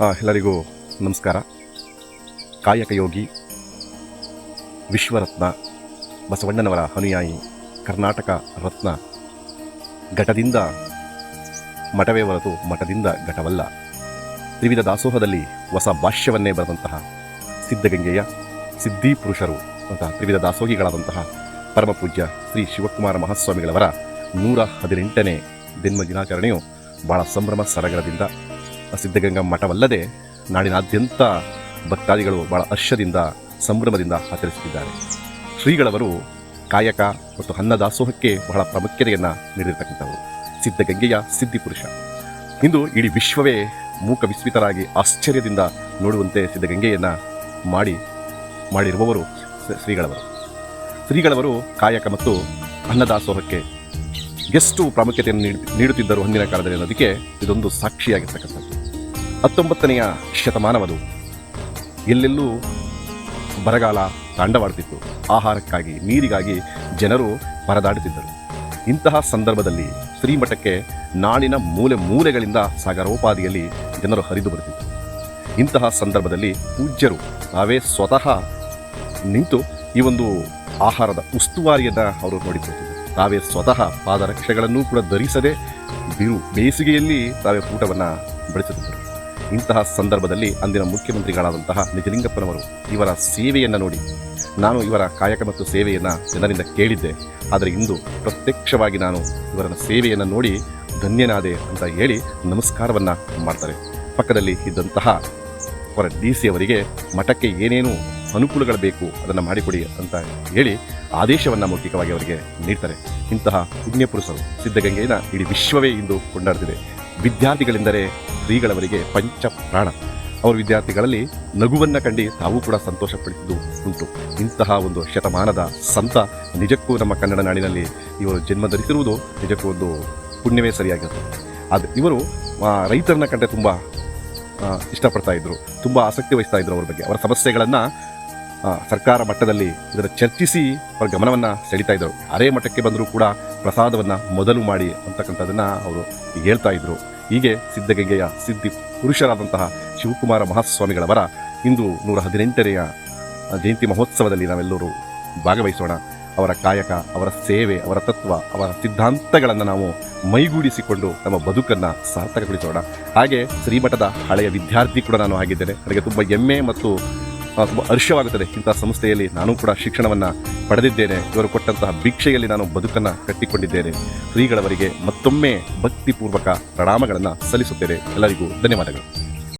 ಎಲ್ಲರಿಗೂ ನಮಸ್ಕಾರ. ಕಾಯಕ ಯೋಗಿ, ವಿಶ್ವರತ್ನ, ಬಸವಣ್ಣನವರ ಅನುಯಾಯಿ, ಕರ್ನಾಟಕ ರತ್ನ, ಘಟದಿಂದ ಮಠವೇ ಹೊರತು ಮಠದಿಂದ ಘಟವಲ್ಲ. ತ್ರಿವಿಧ ದಾಸೋಹದಲ್ಲಿ ಹೊಸ ಭಾಷ್ಯವನ್ನೇ ಬರೆದಂತಹ ಸಿದ್ಧಗಂಗೆಯ ಸಿದ್ಧಿ ಪುರುಷರು ಅಂತ ತ್ರಿವಿಧ ದಾಸೋಹಿಗಳಾದಂತಹ ಪರಮಪೂಜ್ಯ ಶ್ರೀ ಶಿವಕುಮಾರ ಮಹಾಸ್ವಾಮಿಗಳವರ ನೂರ ಹದಿನೆಂಟನೇ ಜನ್ಮ ದಿನಾಚರಣೆಯು ಬಹಳ ಸಂಭ್ರಮ ಸಡಗರದಿಂದ ಸಿದ್ಧಗಂಗಾ ಮಠವಲ್ಲದೆ ನಾಡಿನಾದ್ಯಂತ ಭಕ್ತಾದಿಗಳು ಬಹಳ ಹರ್ಷದಿಂದ, ಸಂಭ್ರಮದಿಂದ ಆಚರಿಸುತ್ತಿದ್ದಾರೆ. ಶ್ರೀಗಳವರು ಕಾಯಕ ಮತ್ತು ಅನ್ನದಾಸೋಹಕ್ಕೆ ಬಹಳ ಪ್ರಾಮುಖ್ಯತೆಯನ್ನು ನೀಡಿರ್ತಕ್ಕಂಥವರು. ಸಿದ್ಧಗಂಗೆಯ ಸಿದ್ಧಿಪುರುಷ ಇಂದು ಇಡೀ ವಿಶ್ವವೇ ಮೂಕ ವಿಸ್ಮಿತರಾಗಿ ಆಶ್ಚರ್ಯದಿಂದ ನೋಡುವಂತೆ ಸಿದ್ಧಗಂಗೆಯನ್ನು ಮಾಡಿ, ಮಾಡಿರುವವರು ಶ್ರೀಗಳವರು. ಶ್ರೀಗಳವರು ಕಾಯಕ ಮತ್ತು ಅನ್ನದಾಸೋಹಕ್ಕೆ ಎಷ್ಟು ಪ್ರಾಮುಖ್ಯತೆಯನ್ನು ನೀಡು, ನೀಡುತ್ತಿದ್ದರು ಹಿಂದಿನ ಕಾಲದಲ್ಲಿ ಅನ್ನೋದಕ್ಕೆ ಇದೊಂದು ಸಾಕ್ಷಿಯಾಗಿರ್ತಕ್ಕಂಥದ್ದು. ಹತ್ತೊಂಬತ್ತನೆಯ ಶತಮಾನವದು. ಎಲ್ಲೆಲ್ಲೂ ಬರಗಾಲ ತಾಂಡವಾಡುತ್ತಿತ್ತು. ಆಹಾರಕ್ಕಾಗಿ, ನೀರಿಗಾಗಿ ಜನರು ಪರದಾಡುತ್ತಿದ್ದರು. ಇಂತಹ ಸಂದರ್ಭದಲ್ಲಿ ಶ್ರೀಮಠಕ್ಕೆ ನಾಡಿನ ಮೂಲೆ ಮೂಲೆಗಳಿಂದ ಸಾಗರೋಪಾದಿಯಲ್ಲಿ ಜನರು ಹರಿದು ಬರುತ್ತಿದ್ದರು. ಇಂತಹ ಸಂದರ್ಭದಲ್ಲಿ ಪೂಜ್ಯರು ತಾವೇ ಸ್ವತಃ ನಿಂತು ಈ ಒಂದು ಆಹಾರದ ಉಸ್ತುವಾರಿಯನ್ನು ಅವರು ನೋಡಿಕೊಳ್ತಿದ್ದರು. ತಾವೇ ಸ್ವತಃ ಪಾದರಕ್ಷೆಗಳನ್ನು ಕೂಡ ಧರಿಸದೆ ಬಿರು ಬೇಸಿಗೆಯಲ್ಲಿ ತಾವೇ ಊಟವನ್ನು ಬಡಿಸುತ್ತಿದ್ದರು ಇಂತಹ ಸಂದರ್ಭದಲ್ಲಿ ಅಂದಿನ ಮುಖ್ಯಮಂತ್ರಿಗಳಾದಂತಹ ನಿಜಲಿಂಗಪ್ಪನವರು ಇವರ ಸೇವೆಯನ್ನು ನೋಡಿ. ನಾನು ಇವರ ಕಾಯಕ ಮತ್ತು ಸೇವೆಯನ್ನು ಜನರಿಂದ ಕೇಳಿದ್ದೆ. ಆದರೆ ಇಂದು ಪ್ರತ್ಯಕ್ಷವಾಗಿ ನಾನು ಇವರ ಸೇವೆಯನ್ನು ನೋಡಿ ಧನ್ಯನಾದೆ ಅಂತ ಹೇಳಿ ನಮಸ್ಕಾರವನ್ನು ಮಾಡ್ತಾರೆ. ಪಕ್ಕದಲ್ಲಿ ಇದ್ದಂತಹ ಅವರ ಡಿ ಸಿ ಅವರಿಗೆ ಮಠಕ್ಕೆ ಏನೇನು ಅನುಕೂಲಗಳು ಬೇಕು ಅದನ್ನು ಮಾಡಿಕೊಡಿ ಅಂತ ಹೇಳಿ ಆದೇಶವನ್ನು ಮೌಖಿಕವಾಗಿ ಅವರಿಗೆ ನೀಡ್ತಾರೆ. ಇಂತಹ ಪುಣ್ಯ ಪುರುಷರು ಸಿದ್ಧಗಂಗೆಯ ಇಡೀ ವಿಶ್ವವೇ ಇಂದು ಕೊಂಡಾಡ್ತಿದೆ. ವಿದ್ಯಾರ್ಥಿಗಳೆಂದರೆ ಶ್ರೀಗಳವರಿಗೆ ಪಂಚ ಪ್ರಾಣ ಅವರ ವಿದ್ಯಾರ್ಥಿಗಳಲ್ಲಿ ನಗುವನ್ನು ಕಂಡು ತಾವು ಕೂಡ ಸಂತೋಷಪಡಿಸಿದ್ದು ಉಂಟು. ಇಂತಹ ಒಂದು ಶತಮಾನದ ಸಂತ ನಿಜಕ್ಕೂ ನಮ್ಮ ಕನ್ನಡ ನಾಡಿನಲ್ಲಿ ಇವರು ಜನ್ಮ ಧರಿಸಿರುವುದು ನಿಜಕ್ಕೂ ಒಂದು ಪುಣ್ಯವೇ ಸರಿಯಾಗಿರುತ್ತೆ ಅದು ಇವರು ರೈತರನ್ನ ಕಂಡ್ರೆ ತುಂಬ ಇಷ್ಟಪಡ್ತಾ ಇದ್ದರು ತುಂಬ ಆಸಕ್ತಿ ವಹಿಸ್ತಾ ಇದ್ರು ಅವ್ರ ಬಗ್ಗೆ. ಅವರ ಸಮಸ್ಯೆಗಳನ್ನು ಸರ್ಕಾರ ಮಟ್ಟದಲ್ಲಿ ಇದರ ಚರ್ಚಿಸಿ ಅವರ ಗಮನವನ್ನು ಸೆಳೀತಾ ಇದ್ದರು ಮಠಕ್ಕೆ ಬಂದರೂ ಕೂಡ ಪ್ರಸಾದವನ್ನು ಮೊದಲು ಮಾಡಿ ಅಂತಕ್ಕಂಥದ್ದನ್ನು ಅವರು ಹೇಳ್ತಾ ಇದ್ದರು ಹೀಗೆ ಸಿದ್ಧಗಂಗೆಯ ಸಿದ್ಧಿ ಪುರುಷರಾದಂತಹ ಶಿವಕುಮಾರ ಮಹಾಸ್ವಾಮಿಗಳವರ ಇಂದು ನೂರ ಹದಿನೆಂಟನೆಯ ಜಯಂತಿ ಮಹೋತ್ಸವದಲ್ಲಿ ನಾವೆಲ್ಲರೂ ಭಾಗವಹಿಸೋಣ. ಅವರ ಕಾಯಕ, ಅವರ ಸೇವೆ, ಅವರ ತತ್ವ, ಅವರ ಸಿದ್ಧಾಂತಗಳನ್ನು ನಾವು ಮೈಗೂಡಿಸಿಕೊಂಡು ನಮ್ಮ ಬದುಕನ್ನು ಸಾರ್ಥಕಗೊಳಿಸೋಣ. ಹಾಗೆ ಶ್ರೀಮಠದ ಹಳೆಯ ವಿದ್ಯಾರ್ಥಿ ಕೂಡ ನಾನು ಆಗಿದ್ದೇನೆ. ನನಗೆ ತುಂಬ ಹೆಮ್ಮೆ ಮತ್ತು ತುಂಬ ಹರ್ಷವಾಗುತ್ತದೆ. ಇಂತಹ ಸಂಸ್ಥೆಯಲ್ಲಿ ನಾನು ಕೂಡ ಶಿಕ್ಷಣವನ್ನು ಪಡೆದಿದ್ದೇನೆ. ಇವರು ಕೊಟ್ಟಂತಹ ಭಿಕ್ಷೆಯಲ್ಲಿ ನಾನು ಬದುಕನ್ನು ಕಟ್ಟಿಕೊಂಡಿದ್ದೇನೆ. ಶ್ರೀಗಳವರಿಗೆ ಮತ್ತೊಮ್ಮೆ ಭಕ್ತಿಪೂರ್ವಕ ಪ್ರಣಾಮಗಳನ್ನು ಸಲ್ಲಿಸುತ್ತೇನೆ. ಎಲ್ಲರಿಗೂ ಧನ್ಯವಾದಗಳು.